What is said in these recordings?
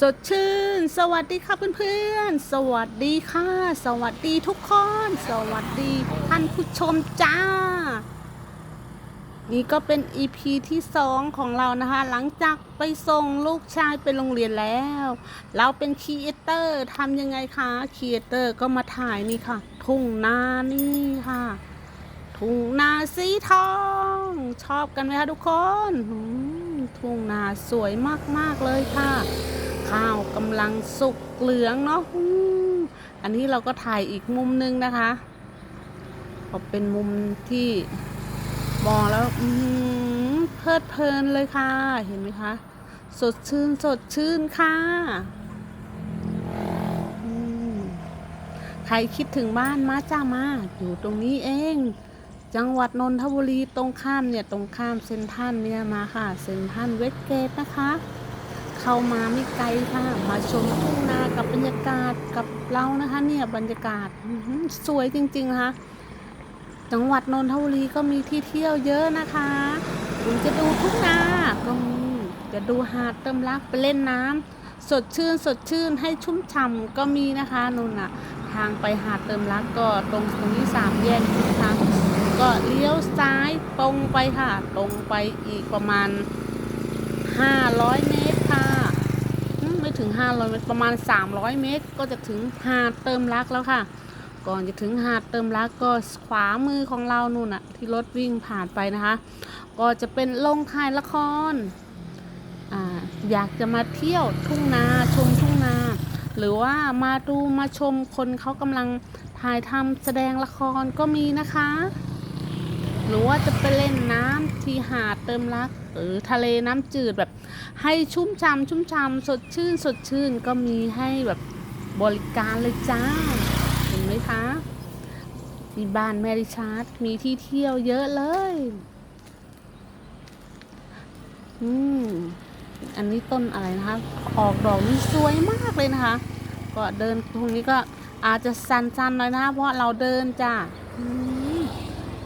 สดชื่น สวัสดีค่ะเพื่อนๆ สวัสดีค่ะ สวัสดีทุกคน สวัสดีท่านผู้ชมจ้า นี่ก็เป็น EP ที่สองของเรานะคะ หลังจากไปส่งลูกชายไปโรงเรียนแล้ว เราเป็นครีเอเตอร์ทำยังไงคะครีเอเตอร์ก็มาถ่ายนี่ค่ะ ทุ่งนานี่ค่ะ ทุ่งนาสีทอง ชอบกันไหมคะทุกคน ทุ่งนาสวยมากๆเลยค่ะ ข้าวกำลังสุกเหลืองเนาะอันนี้เราก็ถ่ายอีกมุมนึงนะคะก็เป็นมุมที่มองแล้วอืเพลิดเพลินเลยค่ะ เห็นไหมคะ สดชื่นสดชื่นค่ะใครคิดถึงบ้านมาจ้ามา อยู่ตรงนี้เอง จังหวัดนนทบุรีตรงข้ามเนี่ย ตรงข้ามเซนทรันเนี่ยมาค่ะ เซนทรันเวสเกตนะคะ เข้ามาไม่ไกลค่ะ มาชมทุ่งนากับบรรยากาศกับเรานะคะเนี่ยบรรยากาศสวยจริงๆนะคะจังหวัดนนทบุรีก็มีที่เที่ยวเยอะนะคะคุณจะดูทุ่งนาก็มีจะดูหาดเติมรักไปเล่นน้ำสดชื่นสดชื่นให้ชุ่มฉ่ำก็มีนะคะนุ่นอะทางไปหาดเติมรักก็ตรงตรงนี้สามแยกนะคะก็เลี้ยวซ้ายตรงไปค่ะ ตรงไปอีกประมาณ 500 เมตรค่ะ 500 เมตร ประมาณ 300 เมตร ก็จะถึงหาดเติมรักแล้วค่ะ ก่อนจะถึงหาดเติมรักก็ขวามือของเรานู่นอะที่รถวิ่งผ่านไปนะคะ ก็จะเป็นโรงถ่ายละครออยากจะมาเที่ยวทุ่งนาชมทุ่งนา หรือว่ามาดูมาชมคนเขากำลังถ่ายทำแสดงละครก็มีนะคะ ว่าจะไปเล่นน้ำที่หาดเติมรักหรือทะเลน้ำจืดแบบ ให้ชุ่มฉ่ำชุ่มฉ่ำสดชื่น สดชื่นก็มีให้แบบบริการเลยจ้า เห็นไหมคะที่บ้านแมริชาร์ดมีที่เที่ยวเยอะเลย อืม อันนี้ต้นอะไรนะคะ ออกดอกนี่สวยมากเลยนะคะ ก็เดินตรงนี้ก็อาจจะสันๆหน่อยนะคะเพราะเราเดินจ้ะอืม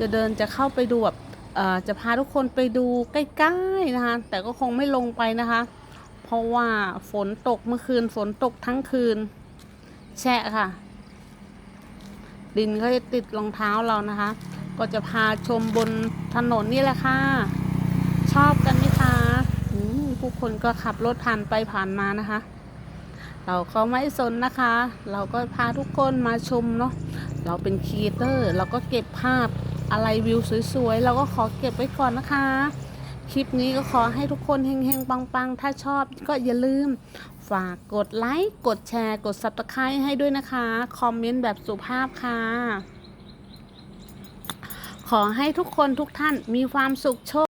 จะเดินจะเข้าไปดูแบบจะพาทุกคนไปดูใกล้ๆนะคะ แต่ก็คงไม่ลงไปนะคะ เพราะว่าฝนตกเมื่อคืนฝนตกทั้งคืนแฉะค่ะ ดินก็จะติดรองเท้าเรานะคะ ก็จะพาชมบนถนนนี่แหละค่ะ ชอบกันไหมคะผู้คนก็ขับรถผ่านไปผ่านมานะคะ เราก็ไม่สนนะคะ เราก็พาทุกคนมาชมเนาะเราเป็นครีเอเตอร์ เราก็เก็บภาพ อะไรวิวสวยๆ เราก็ขอเก็บไว้ก่อนนะคะ คลิปนี้ก็ขอให้ทุกคนเฮงๆ ปังๆ ถ้าชอบก็อย่าลืม ฝากกดไลค์ กดแชร์ กด subscribe ให้ด้วยนะคะ คอมเมนต์แบบสุภาพค่ะ ขอให้ทุกคนทุกท่านมีความสุขโชค